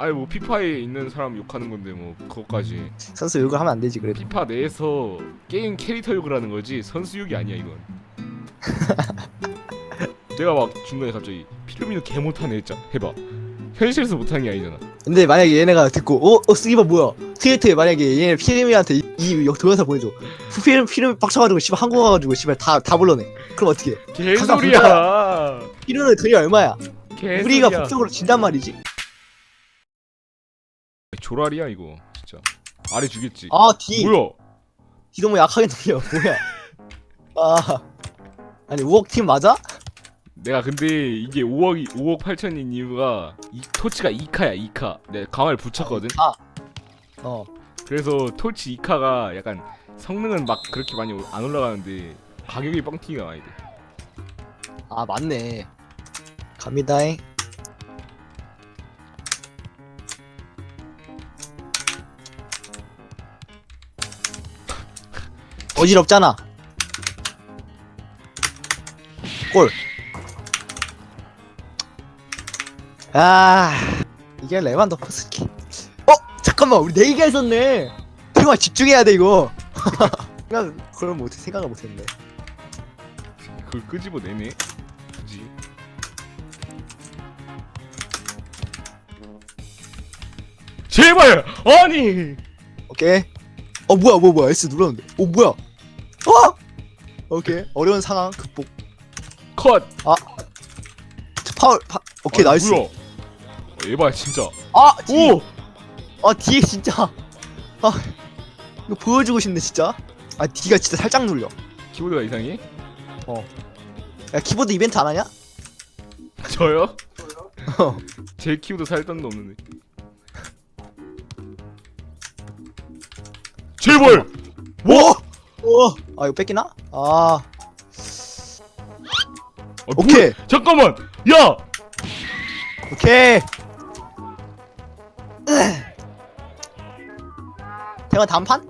아니 뭐 피파에 있는 사람 욕하는 건데 뭐 그것까지 선수 욕을 하면 안 되지 그래도. 피파 내에서 게임 캐릭터 욕을 하는 거지 선수 욕이 아니야 이건 내가 막 중간에 갑자기 피르미노 개 못하네 했잖아 해봐 현실에서 못하는 게 아니잖아 근데 만약에 얘네가 듣고 어? 어 스기바 뭐야? 트위터에 만약에 얘네 피르미한테 이, 이 동영상 보내줘. 피르미 피르미 빡쳐가지고 씨발 한국 와가지고 씨발 다 다 불러내. 그럼 어떻게? 해? 개소리야 피르는 돈이 얼마야? 개소리야 우리가 법적으로 진단 말이지. 조랄이야 이거 진짜 아래 주겠지 아 D 뭐야 D 너무 약하게 돌려. 뭐야? 아 아니 5억 팀 맞아? 내가 근데 이게 5억 5억 8천인 이유가 이 토치가 2카야 2카 내가 강화를 붙였거든 아 어. 그래서 토치 2카가 약간 성능은 막 그렇게 많이 안 올라가는데 가격이 뻥튀기가 많이 돼 아 맞네. 갑니다잉. 어지럽잖아. 골. 아 이게 레반도프스키. 어 잠깐만 우리 네 개가 있었네. 태용아 집중해야 돼 이거. 생각 그걸 못해 생각을 못했네. 그걸 끄집어내네 굳이 제발 아니 오케이. 어 뭐야 뭐야 뭐야 S 눌렀는데. 오 뭐야? 어? 오케이 어려운 상황 극복. 컷 자, 파울 파. 오케이 아니, 나이스. 뭐야 어, 에바 진짜 아오아 뒤에 진짜. 아 이거 보여주고 싶네 진짜. 아 뒤가 진짜 살짝 눌려. 키보드가 이상해 야 키보드 이벤트 안 하냐? 저요 제 키보드 살던도 없는데 제발 오. 오. 아 이거 뺏기나? 아 아, 뭐야? 오케이 잠깐만 야 오케이. 대만 단판?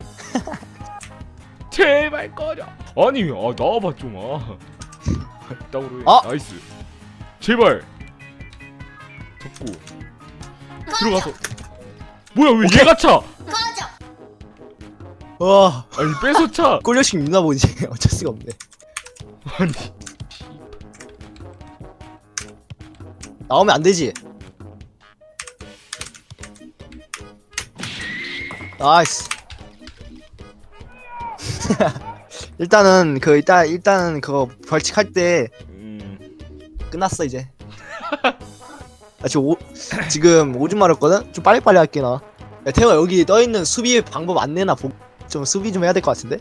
제발 꺼져 아니 아 나와봐 좀 아 이따구로 해 아! 나이스 제발 접고 들어가서 뭐야 왜 얘가 차 와 아니 뺏어 차 꼴려식 있나 보지. 어쩔 수가 없네. 아니 나오면 안 되지. 나이스. 일단은 그 일단 일단은 그거 벌칙 할 때 음 끝났어 이제. 아 지금 오, 지금 오줌 마렸거든. 좀 빨리빨리 할게 나. 야 태호 여기 떠 있는 수비 방법 안내나 보. 좀 수비 좀 해야 될 것 같은데.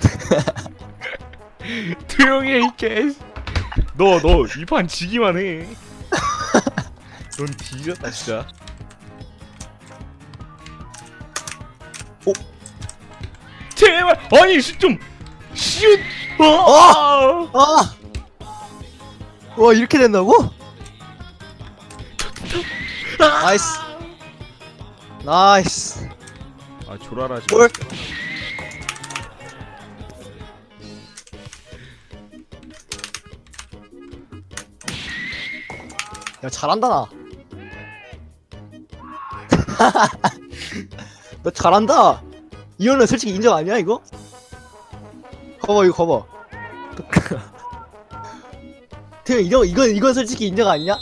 조용히 해 이개 너 너 이 판 지기만 해 넌 뒤졌다 진짜 오. 제발 아니 좀 시읒 어, 어! 아! 와 이렇게 된다고? 나이스. 나이스. 아 조랄하지 골. 야 잘한다 나. 너 잘한다. 이거는 솔직히 인정 아니야 이거? 봐봐 이거 봐봐. 태형 이거 이건 이건 솔직히 인정 아니냐?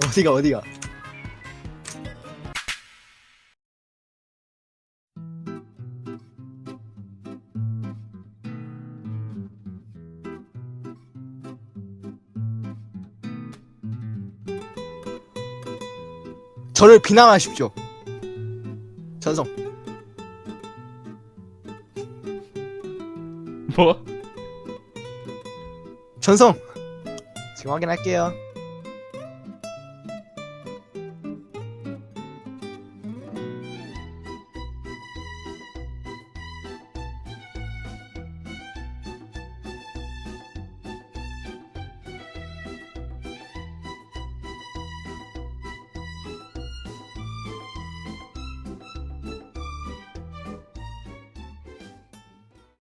어디가 어디가? 저를 비난하십시오. 전성. 뭐? 전성. 지금 확인할게요.